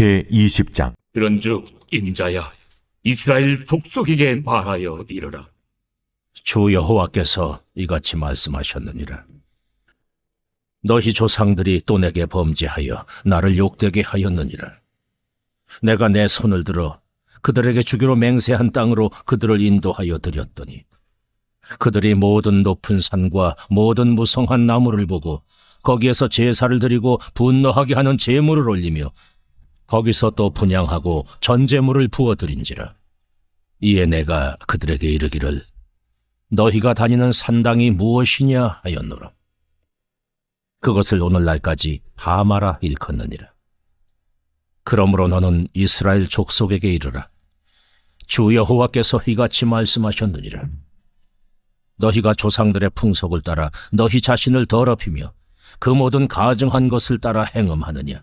제 20장 그런즉 인자야 이스라엘 족속에게 말하여 이르라 주 여호와께서 이같이 말씀하셨느니라. 너희 조상들이 또 내게 범죄하여 나를 욕되게 하였느니라. 내가 내 손을 들어 그들에게 주기로 맹세한 땅으로 그들을 인도하여 드렸더니 그들이 모든 높은 산과 모든 무성한 나무를 보고 거기에서 제사를 드리고 분노하게 하는 제물을 올리며 거기서 또 분양하고 전제물을 부어 드린지라. 이에 내가 그들에게 이르기를 너희가 다니는 산당이 무엇이냐 하였노라. 그것을 오늘날까지 바마라 일컫느니라. 그러므로 너는 이스라엘 족속에게 이르라. 주 여호와께서 이같이 말씀하셨느니라. 너희가 조상들의 풍속을 따라 너희 자신을 더럽히며 그 모든 가증한 것을 따라 행음하느냐.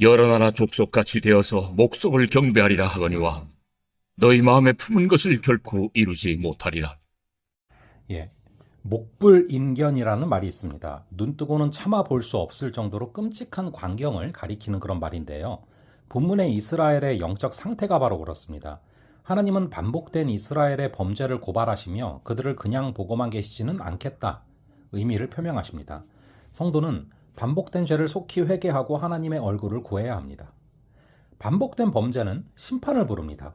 여러 나라 족속같이 되어서 목속을 경배하리라 하거니와 너희 마음에 품은 것을 결코 이루지 못하리라 예. 목불인견이라는 말이 있습니다. 눈 뜨고는 참아 볼 수 없을 정도로 끔찍한 광경을 가리키는 그런 말인데요. 본문의 이스라엘의 영적 상태가 바로 그렇습니다. 하나님은 반복된 이스라엘의 범죄를 고발하시며 그들을 그냥 보고만 계시지는 않겠다. 의미를 표명하십니다. 성도는 반복된 죄를 속히 회개하고 하나님의 얼굴을 구해야 합니다. 반복된 범죄는 심판을 부릅니다.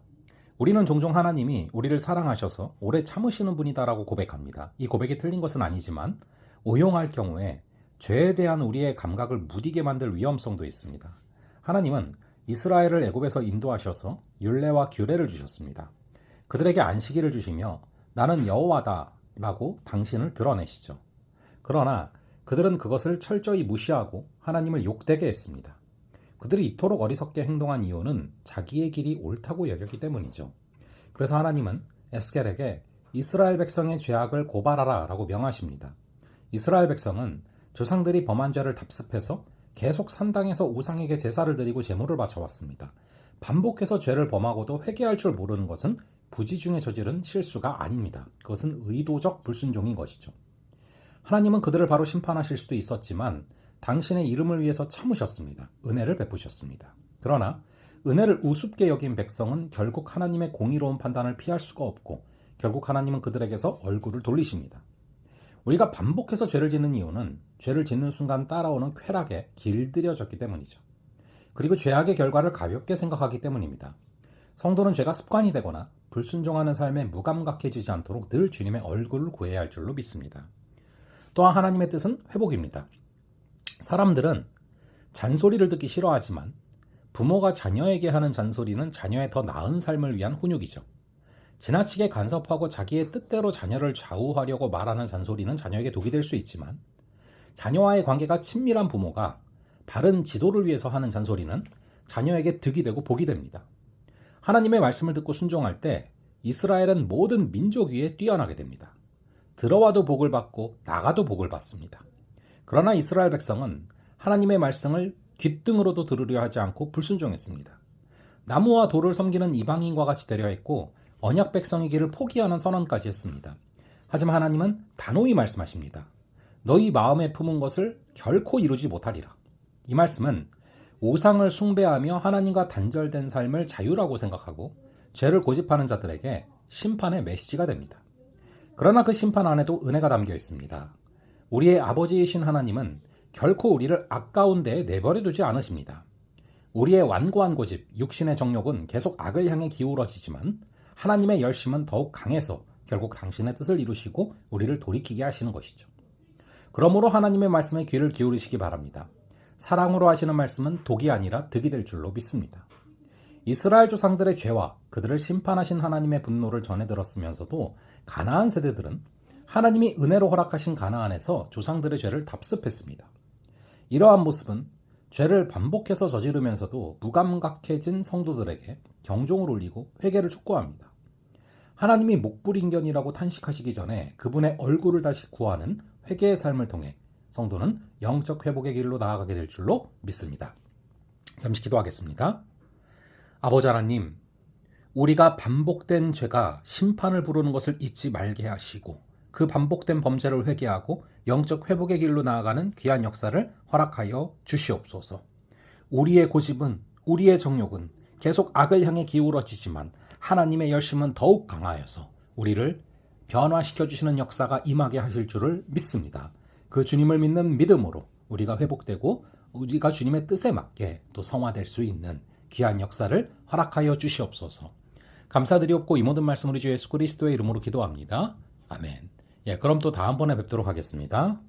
우리는 종종 하나님이 우리를 사랑하셔서 오래 참으시는 분이다라고 고백합니다. 이 고백이 틀린 것은 아니지만 오용할 경우에 죄에 대한 우리의 감각을 무디게 만들 위험성도 있습니다. 하나님은 이스라엘을 애굽에서 인도하셔서 율례와 규례를 주셨습니다. 그들에게 안식일을 주시며 나는 여호와다라고 당신을 드러내시죠. 그러나 그들은 그것을 철저히 무시하고 하나님을 욕되게 했습니다. 그들이 이토록 어리석게 행동한 이유는 자기의 길이 옳다고 여겼기 때문이죠. 그래서 하나님은 에스겔에게 이스라엘 백성의 죄악을 고발하라 라고 명하십니다. 이스라엘 백성은 조상들이 범한 죄를 답습해서 계속 산당에서 우상에게 제사를 드리고 제물을 바쳐왔습니다. 반복해서 죄를 범하고도 회개할 줄 모르는 것은 부지 중에 저지른 실수가 아닙니다. 그것은 의도적 불순종인 것이죠. 하나님은 그들을 바로 심판하실 수도 있었지만 당신의 이름을 위해서 참으셨습니다. 은혜를 베푸셨습니다. 그러나 은혜를 우습게 여긴 백성은 결국 하나님의 공의로운 판단을 피할 수가 없고 결국 하나님은 그들에게서 얼굴을 돌리십니다. 우리가 반복해서 죄를 짓는 이유는 죄를 짓는 순간 따라오는 쾌락에 길들여졌기 때문이죠. 그리고 죄악의 결과를 가볍게 생각하기 때문입니다. 성도는 죄가 습관이 되거나 불순종하는 삶에 무감각해지지 않도록 늘 주님의 얼굴을 구해야 할 줄로 믿습니다. 또한 하나님의 뜻은 회복입니다. 사람들은 잔소리를 듣기 싫어하지만 부모가 자녀에게 하는 잔소리는 자녀의 더 나은 삶을 위한 훈육이죠. 지나치게 간섭하고 자기의 뜻대로 자녀를 좌우하려고 말하는 잔소리는 자녀에게 독이 될 수 있지만 자녀와의 관계가 친밀한 부모가 바른 지도를 위해서 하는 잔소리는 자녀에게 득이 되고 복이 됩니다. 하나님의 말씀을 듣고 순종할 때 이스라엘은 모든 민족 위에 뛰어나게 됩니다. 들어와도 복을 받고 나가도 복을 받습니다. 그러나 이스라엘 백성은 하나님의 말씀을 귓등으로도 들으려 하지 않고 불순종했습니다. 나무와 돌을 섬기는 이방인과 같이 되려 했고 언약 백성이기를 포기하는 선언까지 했습니다. 하지만 하나님은 단호히 말씀하십니다. 너희 마음에 품은 것을 결코 이루지 못하리라. 이 말씀은 우상을 숭배하며 하나님과 단절된 삶을 자유라고 생각하고 죄를 고집하는 자들에게 심판의 메시지가 됩니다. 그러나 그 심판 안에도 은혜가 담겨 있습니다. 우리의 아버지이신 하나님은 결코 우리를 아까운 데에 내버려 두지 않으십니다. 우리의 완고한 고집, 육신의 정욕은 계속 악을 향해 기울어지지만 하나님의 열심은 더욱 강해서 결국 당신의 뜻을 이루시고 우리를 돌이키게 하시는 것이죠. 그러므로 하나님의 말씀에 귀를 기울이시기 바랍니다. 사랑으로 하시는 말씀은 독이 아니라 득이 될 줄로 믿습니다. 이스라엘 조상들의 죄와 그들을 심판하신 하나님의 분노를 전해 들었으면서도 가나안 세대들은 하나님이 은혜로 허락하신 가나안에서 조상들의 죄를 답습했습니다. 이러한 모습은 죄를 반복해서 저지르면서도 무감각해진 성도들에게 경종을 울리고 회개를 촉구합니다. 하나님이 목불인견이라고 탄식하시기 전에 그분의 얼굴을 다시 구하는 회개의 삶을 통해 성도는 영적 회복의 길로 나아가게 될 줄로 믿습니다. 잠시 기도하겠습니다. 아버지 하나님, 우리가 반복된 죄가 심판을 부르는 것을 잊지 말게 하시고 그 반복된 범죄를 회개하고 영적 회복의 길로 나아가는 귀한 역사를 허락하여 주시옵소서. 우리의 고집은 우리의 정욕은 계속 악을 향해 기울어지지만 하나님의 열심은 더욱 강하여서 우리를 변화시켜 주시는 역사가 임하게 하실 줄을 믿습니다. 그 주님을 믿는 믿음으로 우리가 회복되고 우리가 주님의 뜻에 맞게 또 성화될 수 있는 귀한 역사를 허락하여 주시옵소서. 감사드리옵고 이 모든 말씀 우리 주 예수 그리스도의 이름으로 기도합니다. 아멘. 예, 그럼 또 다음번에 뵙도록 하겠습니다.